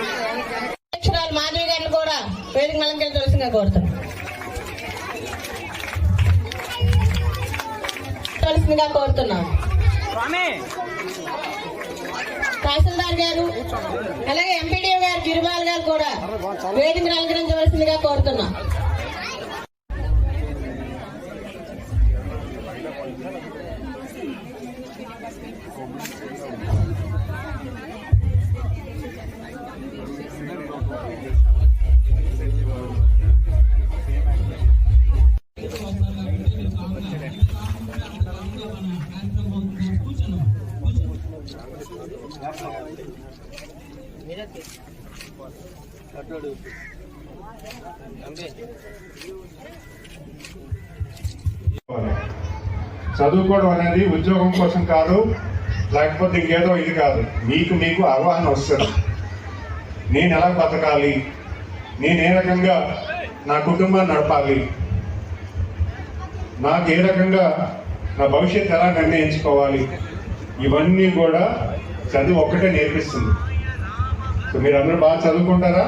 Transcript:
అధ్యక్షురాలు మాధవి గారిని కూడా వేదిక నలంకెళ్ళి తులసిగా కోరుతున్నాం తులసిగా కోరుతున్నాం. తహసీల్దార్ గారు అలాగే ఎంపీడీఓ గారు గిరిబాల్ గారు కూడా వేదిక అలంకరించవలసిందిగా కోరుతున్నాం. కట్టాడు అంబే చదువుకోవడం అనేది ఉద్యోగం కోసం కాదు లేకపోతే ఇంకేదో ఇది కాదు. మీకు మీకు అవగాహన వస్తుంది. నేను ఎలా బతకాలి? నేను ఏ రకంగా నా కుటుంబాన్ని నడపాలి? నాకు ఏ రకంగా నా భవిష్యత్తు ఎలా నిర్ణయించుకోవాలి? ఇవన్నీ కూడా చదువు ఒక్కటే నేర్పిస్తుంది. సో మీరు అందరూ బాగా చదువుకుంటారా?